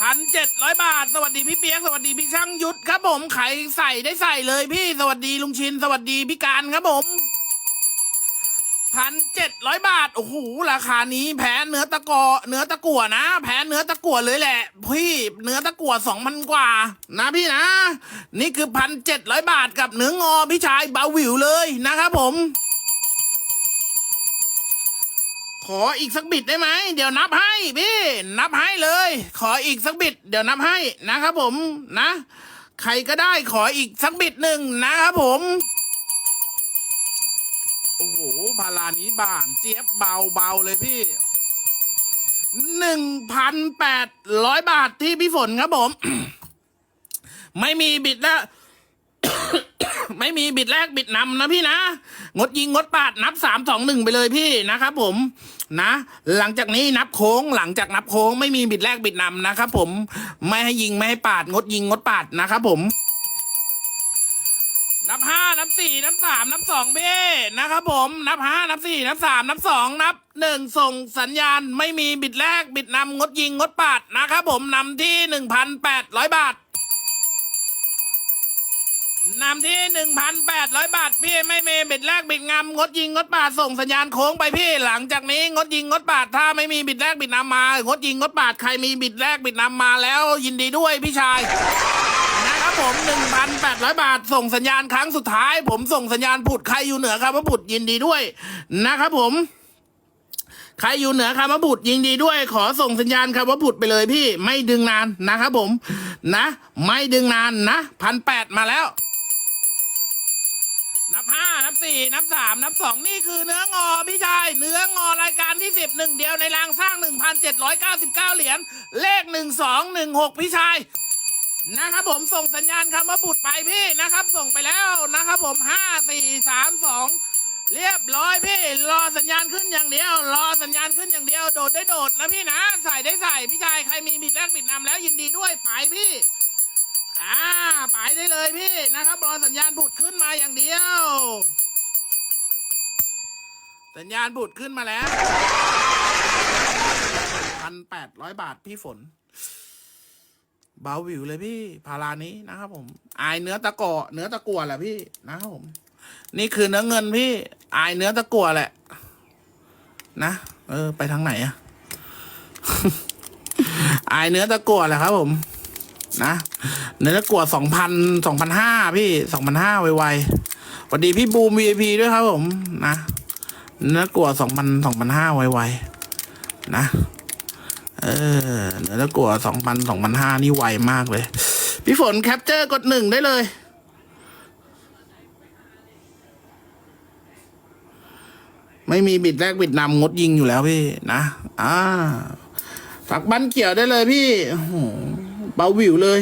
พันเจ็ดร้อยบาท สวัสดีพี่เปียก สวัสดีพี่ช่างยุทธครับผมใครใส่ได้ใส่เลยพี่ สวัสดีลุงชิน สวัสดีพี่การครับผมพันเจ็ดร้อยบาท โอ้โห ราคานี้แพ้เนื้อตะกอ เนื้อตะกั่วนะ แพ้เนื้อตะกั่วเลยแหละ พี่เนื้อตะกั่วสองพันกว่า นะพี่นะ นี่คือพันเจ็ดร้อยบาทกับเนื้องอพี่ชายเบาหวิวเลยนะครับผม ขออีกสักบิดได้ไหม เดี๋ยวนับให้พี่ นับให้เลย ขออีกสักบิด เดี๋ยวนับให้นะครับผมนะ ใครก็ได้ขออีกสักบิดหนึ่งนะครับผม โอ้โหพารานี้บานเจี๊ยบเบาเบาเลยพี่หนึ่งพันแปดร้อยบาทที่พี่ฝนครับผม ไม่มีบิดละ ไม่มีบิดแรกบิดนำนะพี่นะ งดยิงงดปาดนับสามสองหนึ่งไปเลยพี่นะครับผมนะ หลังจากนี้นับโค้งหลังจากนับโค้งไม่มีบิดแรกบิดนำนะครับผมไม่ให้ยิงไม่ให้ปาด งดยิงงดปาดนะครับผมนับห้านับสี่นับสามนับสองพี่นะครับผมนับห้านับสี่นับสามนับสองนับหนึ่งส่งสัญญาณไม่มีบิดแรกบิดนำงดยิงงดปาดนะครับผมนำที่หนึ่งพันแปดร้อยบาท นำที่หนึ่งพันแปดร้อยบาท พี่ไม่มีบิดแรกบิดงำงดยิงงดปาดส่งสัญญาณโค้งไปพี่หลังจากนี้งดยิงงดปาดถ้าไม่มีบิดแรกบิดนำมางดยิงงดปาดใครมีบิดแรกบิดนำมาแล้วยินดีด้วยพี่ชายนะครับผมหนึ่งพันแปดร้อยบาท ส่งสัญญาณครั้งสุดท้าย ผมส่งสัญญาณผุดใครอยู่เหนือคำว่าผุดยินดีด้วยนะครับผมใครอยู่เหนือคำว่าบุตรยิงดีด้วย ขอส่งสัญญาณคำว่าบุตรไปเลยพี่ ไม่ดึงนานนะครับผม นะ ไม่ดึงนานนะพันแปดมาแล้ว นับห้านับสี่นับสามนับสองนี่คือเนื้องอพี่ชาย เนื้องอรายการที่สิบหนึ่งเดียวในรางสร้างหนึ่งพันเจ็ดร้อยเก้าสิบเก้าเหรียญเลขหนึ่งสองหนึ่งหกพี่ชายนะครับผมส่งสัญญาณคำว่าบุตรไปพี่นะครับ ส่งไปแล้วนะครับผมห้าสี่สามสองเรียบร้อยพี่ รอสัญญาณขึ้นอย่างเดียว รอสัญญาณขึ้นอย่างเดียว โดดได้โดดนะพี่นะ ใส่ได้ใส่พี่ชายใครมีบิดแรกบิดนำแล้วยินดีด้วยไปพี่ อ่าไปได้เลยพี่นะครับรอสัญญาณบุตรขึ้นมาอย่างเดียว สัญญาณบุตรขึ้นมาแล้วพันแปดร้อยบาทพี่ฝนเบาวิวเลยพี่พารานี้นะครับผม อายเนื้อตะกอเนื้อตะกัวแหละพี่นะครับผม นี่คือเนื้อเงินพี่ อายเนื้อตะกัวแหละ นะเออ ไปทางไหนอะอายเนื้อตะกัวแหละครับผม นะเนื้อกัวสองพันสองพันห้าพี่สองพันห้าไวๆสวัสดีพี่บูม VIP ด้วยครับผมนะเนื้อกัวสองพันสองพันห้าไวๆนะ เออเนื้อกั่วสองพันสองพันห้านี่ไวมากเลย พี่ฝนแคปเจอร์กดหนึ่งได้เลยไม่มีบิดแรกบิดนำงดยิงอยู่แล้วพี่นะ อ่า ฝักบันเขียวได้เลยพี่โอ้ โหเบาวิวเลย